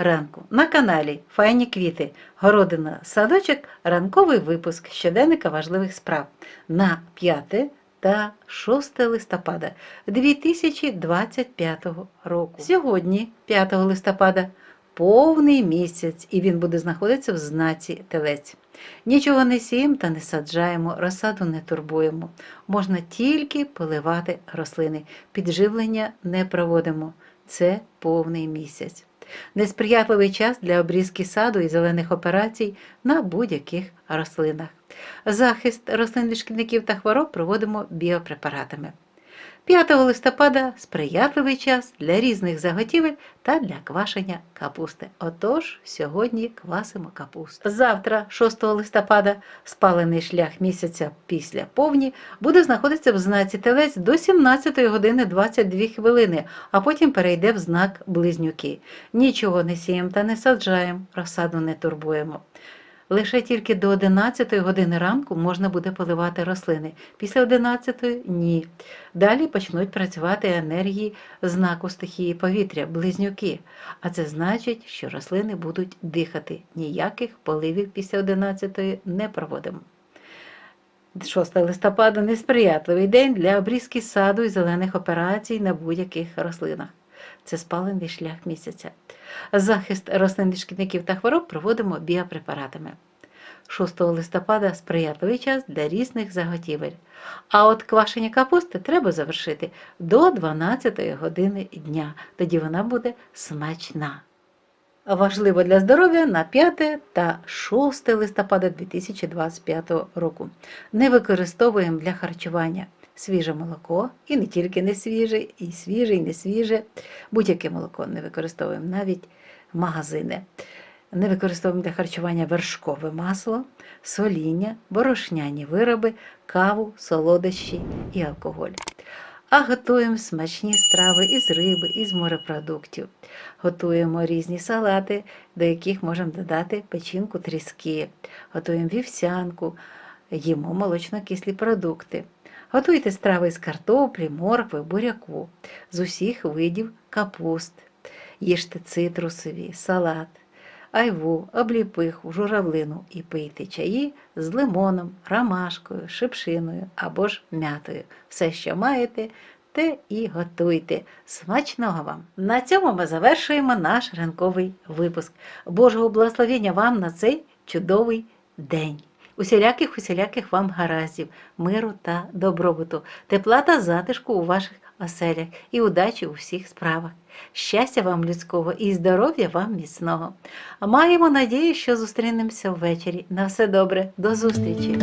ранку на каналі Файні квіти, городина, садочок, ранковий випуск щоденника важливих справ на 5 та 6 листопада 2025 року. Сьогодні, 5 листопада, повний місяць, і він буде знаходитися в знаці телець. Нічого не сіємо та не саджаємо, розсаду не турбуємо. Можна тільки поливати рослини. Підживлення не проводимо. Це повний місяць. Несприятливий час для обрізки саду і зелених операцій на будь-яких рослинах. Захист рослин від шкідників та хвороб проводимо біопрепаратами. 5 листопада сприятливий час для різних заготівель та для квашення капусти. Отож, сьогодні квасимо капусту. Завтра, 6 листопада, спалений шлях місяця після повні буде знаходитися в знаці телець до 17 години 22 хвилини, а потім перейде в знак близнюки. Нічого не сіємо та не саджаємо, розсаду не турбуємо. Лише тільки до 11 години ранку можна буде поливати рослини. Після 11 – ні. Далі почнуть працювати енергії знаку стихії повітря, близнюки. А це значить, що рослини будуть дихати. Ніяких поливів після 11 не проводимо. 6 листопада несприятливий день для обрізки саду і зелених операцій на будь-яких рослинах. Це спалений шлях місяця. Захист рослин від шкідників та хвороб проводимо біопрепаратами. 6 листопада сприятливий час для різних заготівель. А от квашення капусти треба завершити до 12 години дня. Тоді вона буде смачна. Важливо для здоров'я на 5 та 6 листопада 2025 року. Не використовуємо для харчування свіже молоко, і не тільки не свіже, і свіже, і не свіже. Будь-яке молоко не використовуємо, навіть магазини. Не використовуємо для харчування вершкове масло, соління, борошняні вироби, каву, солодощі і алкоголь. А готуємо смачні страви із риби, із морепродуктів. Готуємо різні салати, до яких можемо додати печінку тріски. Готуємо вівсянку, їмо молочно-кислі продукти. Готуйте страви з картоплі, моркви, буряку, з усіх видів капуст. Їжте цитрусові, салат, айву, обліпиху, журавлину і пийте чаї з лимоном, ромашкою, шипшиною або ж м'ятою. Все, що маєте, те і готуйте. Смачного вам! На цьому ми завершуємо наш ранковий випуск. Божого благословення вам на цей чудовий день! Усіляких усіляких вам гараздів, миру та добробуту, тепла та затишку у ваших оселях і удачі у всіх справах. Щастя вам людського і здоров'я вам міцного. А маємо надію, що зустрінемося ввечері. На все добре, до зустрічі!